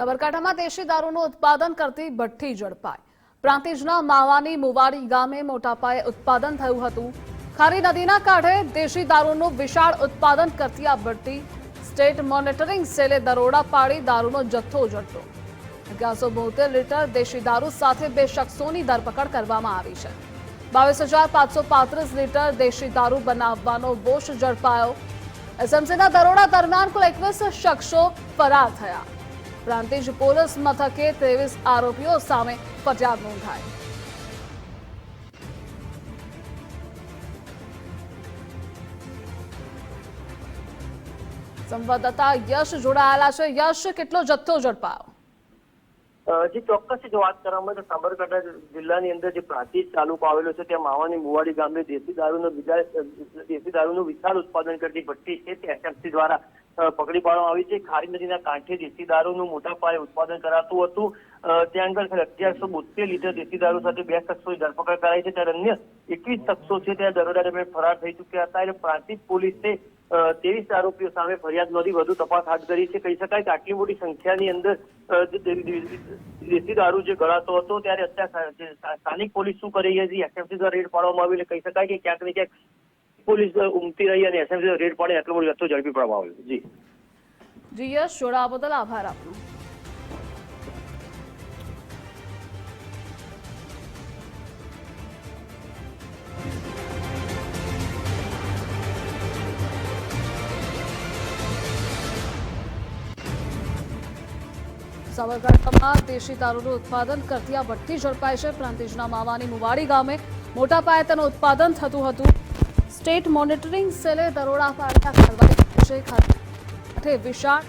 સાબરકાંઠામાં દેશી દારૂનું ઉત્પાદન કરતી ભઠ્ઠી ઝડપાઈ. પ્રાંતિજના માવાની મુવાડી ગામે મોટા પાયે ઉત્પાદન થયું હતું. ખારી નદીના કાંઠે દેશી દારૂનું વિશાળ ઉત્પાદન કરતી આ ભઠ્ઠી સ્ટેટ મોનિટરિંગ સેલે દરોડા પાડી દારૂનો જથ્થો ઝડપ્યો અગિયારસો બોતેર લીટર દેશી દારૂ સાથે બે શખ્સોની ધરપકડ કરવામાં આવી છે. બાવીસ હજાર પાંચસો પાંત્રીસ લીટર દેશી દારૂ બનાવવાનો બોશ ઝડપાયો. એસએમસીના દરોડા દરમિયાન કુલ એકવીસ શખ્સો ફરાર થયા. પ્રાંતિજ પોલીસ મથકે ત્રેવીસ આરોપીઓ સામે ફરિયાદ નોંધાઈ. સંવાદદાતા યશ જોડાયેલા છે. યશ, કેટલો જથ્થો ઝડપાયો? જે, ચોક્કસ જો વાત કરવામાં તો સાબરકાંઠા જિલ્લાની અંદર જે પ્રાંતિજ તાલુકો આવેલો છે, ત્યાં માવાની મુવાડી ગામે દેશી દારૂનો બીજા દેશી દારૂનું વિશાળ ઉત્પાદન કરતી ભઠ્ઠી છે, તે એસએમસી દ્વારા પકડી પાડવામાં આવી છે. ખારી નદીના કાંઠે દેશી દારૂનું મોટા પાયે ઉત્પાદન કરાતું હતું. ત્યાં આગળ અગિયારસો બોતેર લીટર દેશી દારૂ સાથે બે શખ્સોની ધરપકડ કરાઈ છે. ત્યારે અન્ય એકવીસ શખ્સો છે ત્યાં દરોડા દરમિયાન ફરાર થઈ ચુક્યા હતા. એટલે પ્રાંતિજ પોલીસે ત્રેવીસ આરોપીઓ સામે ફરિયાદ નોંધી વધુ તપાસ હાથ ધરી છે. કહી શકાય કે આટલી મોટી સંખ્યાની અંદર દેશી દારૂ જે ગળાતો હતો, ત્યારે અત્યારે સ્થાનિક પોલીસ શું કરી હતી એસએમસી દ્વારા રેડ પાડવામાં આવી એટલે કહી શકાય કે ક્યાંક ને ક્યાંક પોલીસ ઉમટી રહી અને એસએમસી રેડ પાડી એટલો બધો જથ્થો ઝડપી પાડવામાં આવ્યો જી. જી, યશ જોડાવા બદલ આભાર આપનો. સાબરકાંઠામાં દેશી દારૂનું ઉત્પાદન કરતી આ ભઠ્ઠી ઝડપાઈ છે. પ્રાંતિજના માવાની મુવાડી ગામે મોટા પાયે તેનું ઉત્પાદન થતું હતું. સ્ટેટ મોનિટરિંગ સેલે દરોડા પાડ્યા કાર્યવાહી વિશાળ